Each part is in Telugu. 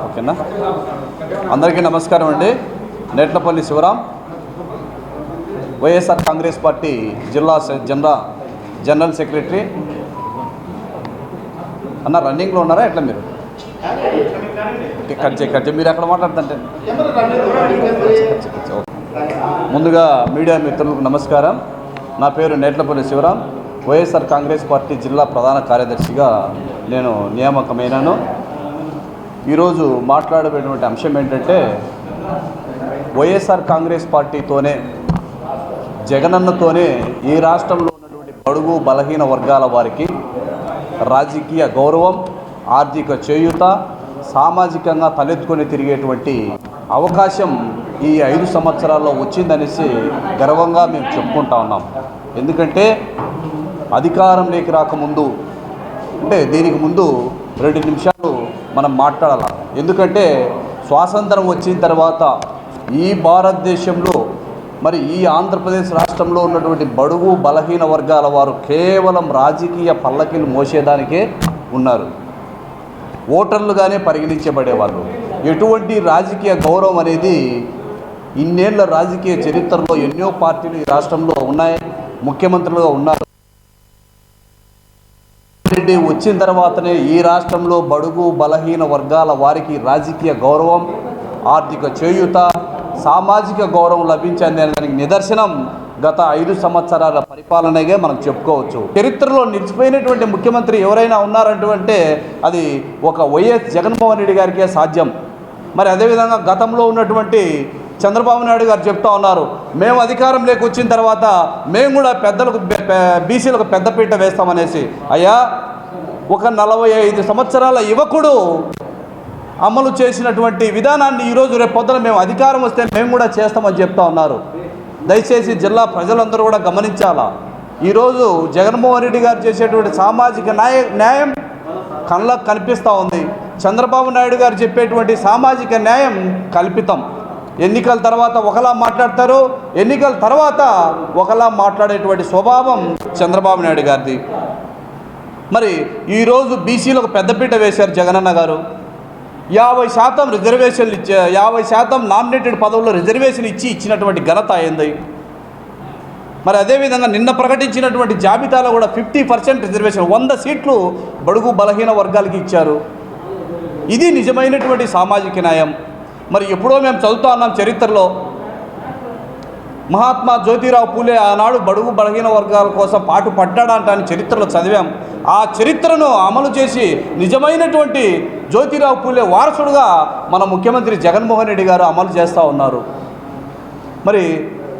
ఓకేనా? అందరికీ నమస్కారం అండి. నేట్లపల్లి శివరాం వైఎస్ఆర్ కాంగ్రెస్ పార్టీ జిల్లా జనరా జనరల్ సెక్రటరీ. అన్న రన్నింగ్లో ఉన్నారా? ఎట్లా మీరు? కట్ చేయి కట్ చేయి. మీరు ఎక్కడ మాట్లాడుతుంటే. ముందుగా మీడియా మిత్రులకు నమస్కారం. నా పేరు నేట్లపల్లి శివరాం. వైఎస్ఆర్ కాంగ్రెస్ పార్టీ జిల్లా ప్రధాన కార్యదర్శిగా నేను నియామకమైనాను. ఈరోజు మాట్లాడబడినటువంటి అంశం ఏంటంటే వైఎస్ఆర్ కాంగ్రెస్ పార్టీతోనే జగనన్నతోనే ఈ రాష్ట్రంలో ఉన్నటువంటి బడుగు బలహీన వర్గాల వారికి రాజకీయ గౌరవం ఆర్థిక చేయూత సామాజికంగా తలెత్తుకొని తిరిగేటువంటి అవకాశం ఈ ఐదు సంవత్సరాల్లో వచ్చిందనేసి గర్వంగా మేము చెప్పుకుంటా ఉన్నాం. ఎందుకంటే అధికారంలోకి రాకముందు అంటే దీనికి ముందు రెండు నిమిషాలు మనం మాట్లాడాలి? ఎందుకంటే స్వాతంత్రం వచ్చిన తర్వాత ఈ భారతదేశంలో మరి ఈ ఆంధ్రప్రదేశ్ రాష్ట్రంలో ఉన్నటువంటి బడుగు బలహీన వర్గాల వారు కేవలం రాజకీయ పల్లకీలు మోసేదానికే ఉన్నారు. ఓటర్లుగానే పరిగణించబడేవాళ్ళు. ఎటువంటి రాజకీయ గౌరవం అనేది ఇన్నేళ్ళ రాజకీయ చరిత్రలో ఎన్నో పార్టీలు ఈ రాష్ట్రంలో ఉన్నాయి ముఖ్యమంత్రులుగా ఉన్నారు. రెడ్డి వచ్చిన తర్వాతనే ఈ రాష్ట్రంలో బడుగు బలహీన వర్గాల వారికి రాజకీయ గౌరవం ఆర్థిక చేయూత సామాజిక గౌరవం లభించింది దానికి నిదర్శనం గత ఐదు సంవత్సరాల పరిపాలనగా మనం చెప్పుకోవచ్చు. చరిత్రలో నిలిచిపోయినటువంటి ముఖ్యమంత్రి ఎవరైనా ఉన్నారంటే అది ఒక వైఎస్ జగన్మోహన్ రెడ్డి గారికే సాధ్యం. మరి అదేవిధంగా గతంలో ఉన్నటువంటి చంద్రబాబు నాయుడు గారు చెప్తా ఉన్నారు మేము అధికారంలోకి వచ్చిన తర్వాత మేము కూడా పెద్దలకు బీసీలకు పెద్దపీట వేస్తామనేసి. అయ్యా ఒక నలభై ఐదు సంవత్సరాల యువకుడు అమలు చేసినటువంటి విధానాన్ని ఈరోజు రేపు పొద్దున మేము అధికారం వస్తే మేము కూడా చేస్తామని చెప్తా ఉన్నారు. దయచేసి జిల్లా ప్రజలందరూ కూడా గమనించాలా? ఈరోజు జగన్మోహన్ రెడ్డి గారు చేసేటువంటి సామాజిక న్యాయ న్యాయం కళ్ళకు కనిపిస్తూ ఉంది. చంద్రబాబు నాయుడు గారు చెప్పేటువంటి సామాజిక న్యాయం కల్పితం. ఎన్నికల తర్వాత ఒకలా మాట్లాడతారు ఎన్నికల తర్వాత ఒకలా మాట్లాడేటువంటి స్వభావం చంద్రబాబు నాయుడు గారిది. మరి ఈరోజు బీసీలకు పెద్దపీట వేశారు జగనన్న గారు. యాభై శాతం రిజర్వేషన్లు ఇచ్చే యాభై శాతం నామినేటెడ్ పదవుల్లో రిజర్వేషన్ ఇచ్చి ఇచ్చినటువంటి ఘనత అయింది మరి అదేవిధంగా నిన్న ప్రకటించినటువంటి జాబితాలో కూడా ఫిఫ్టీ పర్సెంట్ రిజర్వేషన్ వంద సీట్లు బడుగు బలహీన వర్గాలకి ఇచ్చారు. ఇది నిజమైనటువంటి సామాజిక న్యాయం. మరి ఎప్పుడో మేము చదువుతా ఉన్నాం చరిత్రలో. మహాత్మా జ్యోతిరావు పూలే ఆనాడు బడుగు బలహీన వర్గాల కోసం పాటు పడ్డాడంట అని చరిత్రలో చదివాం. ఆ చరిత్రను అమలు చేసి నిజమైనటువంటి జ్యోతిరావు పూలే వారసుడుగా మన ముఖ్యమంత్రి జగన్మోహన్ రెడ్డి గారు అమలు చేస్తూ ఉన్నారు. మరి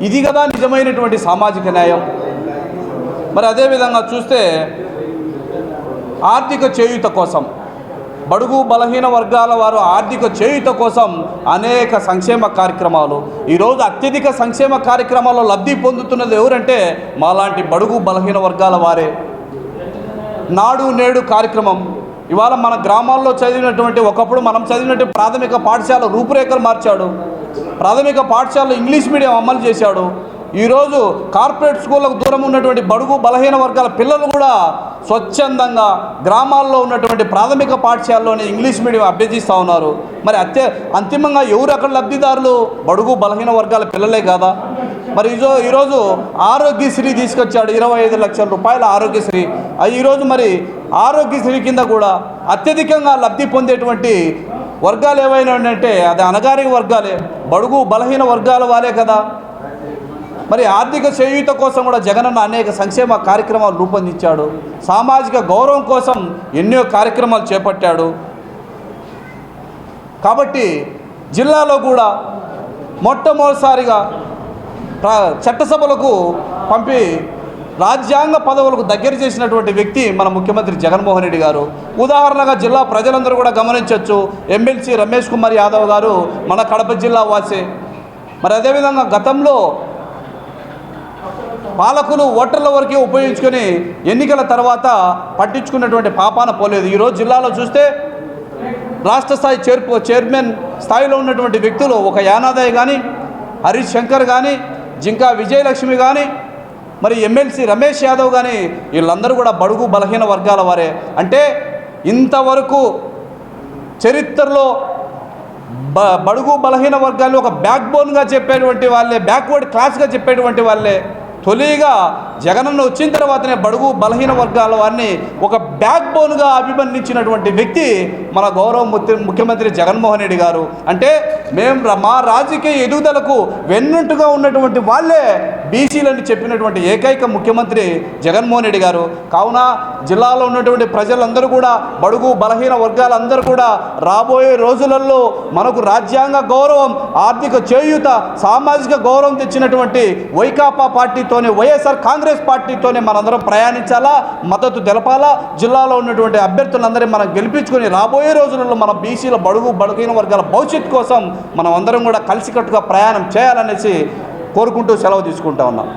ఇది కదా నిజమైనటువంటి సామాజిక న్యాయం. మరి అదేవిధంగా చూస్తే ఆర్థిక చేయూత కోసం బడుగు బలహీన వర్గాల వారు ఆర్థిక చేయుత కోసం అనేక సంక్షేమ కార్యక్రమాలు. ఈరోజు అత్యధిక సంక్షేమ కార్యక్రమాల్లో లబ్ధి పొందుతున్నది ఎవరంటే మాలాంటి బడుగు బలహీన వర్గాల వారే. నాడు నేడు కార్యక్రమం. ఇవాళ మన గ్రామాల్లో చదివినటువంటి ఒకప్పుడు మనం చదివినటువంటి ప్రాథమిక పాఠశాల రూపురేఖలు మార్చాడు. ప్రాథమిక పాఠశాలలో ఇంగ్లీష్ మీడియం అమలు చేశాడు. ఈరోజు కార్పొరేట్ స్కూళ్ళకు దూరం ఉన్నటువంటి బడుగు బలహీన వర్గాల పిల్లలు కూడా స్వచ్ఛందంగా గ్రామాల్లో ఉన్నటువంటి ప్రాథమిక పాఠశాలలోనే ఇంగ్లీష్ మీడియం అభ్యర్థిస్తూ ఉన్నారు. మరి అత్య అంతిమంగా ఎవరు అక్కడ లబ్ధిదారులు? బడుగు బలహీన వర్గాల పిల్లలే కదా? మరి ఈజో ఈరోజు ఆరోగ్యశ్రీ తీసుకొచ్చాడు ఇరవై ఐదు లక్షల రూపాయల ఆరోగ్యశ్రీ. అది ఈరోజు మరి ఆరోగ్యశ్రీ కింద కూడా అత్యధికంగా లబ్ధి పొందేటువంటి వర్గాలు ఏవైనా అంటే అది అనగారిక వర్గాలే. బడుగు బలహీన వర్గాల వారే కదా. మరి ఆర్థిక చేయూత కోసం కూడా జగనన్న అనేక సంక్షేమ కార్యక్రమాలు రూపొందించాడు. సామాజిక గౌరవం కోసం ఎన్నో కార్యక్రమాలు చేపట్టాడు. కాబట్టి జిల్లాలో కూడా మొట్టమొదటిసారిగా చట్టసభలకు పంపి రాజ్యాంగ పదవులకు దగ్గర చేసినటువంటి వ్యక్తి మన ముఖ్యమంత్రి జగన్మోహన్ రెడ్డి గారు. ఉదాహరణగా జిల్లా ప్రజలందరూ కూడా గమనించవచ్చు ఎమ్మెల్సీ రమేష్ కుమార్ యాదవ్ గారు మన కడప జిల్లా వాసే. మరి అదేవిధంగా గతంలో పాలకులు ఓటర్ల వరకే ఉపయోగించుకొని ఎన్నికల తర్వాత పట్టించుకున్నటువంటి పాపాన పోలేదు. ఈరోజు జిల్లాలో చూస్తే రాష్ట్ర స్థాయి చైర్పు చైర్మన్ స్థాయిలో ఉన్నటువంటి వ్యక్తులు ఒక యానాదయ్య కానీ హరీష్ శంకర్ కానీ జింకా విజయలక్ష్మి కానీ మరి ఎమ్మెల్సీ రమేష్ యాదవ్ కానీ వీళ్ళందరూ కూడా బడుగు బలహీన వర్గాల వారే. అంటే ఇంతవరకు చరిత్రలో బ బడుగు బలహీన వర్గాలు ఒక బ్యాక్ బోన్గా చెప్పేటువంటి వాళ్ళే బ్యాక్వర్డ్ క్లాస్గా చెప్పేటువంటి వాళ్ళే. थोलेगा జగనన్న వచ్చిన తర్వాతనే బడుగు బలహీన వర్గాల వారిని ఒక బ్యాక్ బోన్గా అభివర్ణించినటువంటి వ్యక్తి మన గౌరవ ముఖ్యమంత్రి జగన్మోహన్ రెడ్డి గారు. అంటే మేము మా రాజకీయ ఎదుగుదలకు వెన్నుంటుగా ఉన్నటువంటి వాళ్ళే బీసీలని చెప్పినటువంటి ఏకైక ముఖ్యమంత్రి జగన్మోహన్ రెడ్డి గారు. కావున జిల్లాలో ఉన్నటువంటి ప్రజలందరూ కూడా బడుగు బలహీన వర్గాలందరూ కూడా రాబోయే రోజులలో మనకు రాజ్యాంగ గౌరవం ఆర్థిక చేయూత సామాజిక గౌరవం తెచ్చినటువంటి వైకాపా పార్టీతోనే వైఎస్ఆర్ కాంగ్రెస్ కాంగ్రెస్ పార్టీతోనే మనందరం ప్రయాణించాలా మద్దతు తెలపాలా? జిల్లాలో ఉన్నటువంటి అభ్యర్థులందరినీ మనం గెలిపించుకొని రాబోయే రోజులలో మన బీసీల బడుగు బడుగైన వర్గాల భవిష్యత్తు కోసం మనం అందరం కూడా కలిసికట్టుగా ప్రయాణం చేయాలనేసి కోరుకుంటూ సెలవు తీసుకుంటా ఉన్నాం.